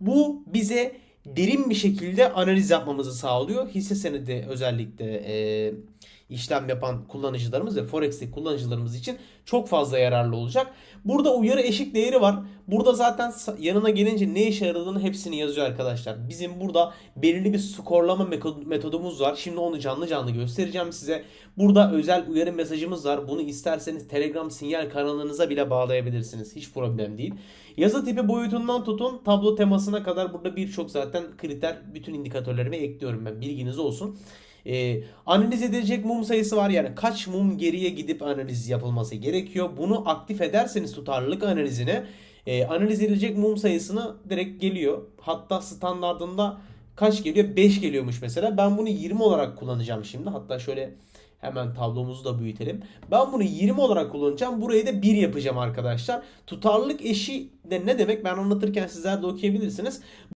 Bu bize derin bir şekilde analiz yapmamızı sağlıyor. Hisse senedi özellikle e, işlem yapan kullanıcılarımız ve Forex'teki kullanıcılarımız için çok fazla yararlı olacak. Burada uyarı eşik değeri var. Burada zaten yanına gelince ne işe yaradığını hepsini yazıyor arkadaşlar. Bizim burada belirli bir skorlama metodumuz var. Şimdi onu canlı canlı göstereceğim size. Burada özel uyarı mesajımız var. Bunu isterseniz Telegram sinyal kanalınıza bile bağlayabilirsiniz. Hiç problem değil. Yazı tipi boyutundan tutun tablo temasına kadar burada birçok zaten kriter bütün indikatörlerime ekliyorum ben. Bilginiz olsun. Ee, analiz edilecek mum sayısı var yani kaç mum geriye gidip analiz yapılması gerekiyor. Bunu aktif ederseniz tutarlılık analizine e, analiz edilecek mum sayısını direkt geliyor. Hatta standartında kaç geliyor? 5 geliyormuş mesela. Ben bunu 20 olarak kullanacağım şimdi. Hatta şöyle hemen tablomuzu da büyütelim. Ben bunu 20 olarak kullanacağım. Burayı da 1 yapacağım arkadaşlar. Tutarlılık eşi de ne demek? Ben anlatırken sizler de okuyabilirsiniz.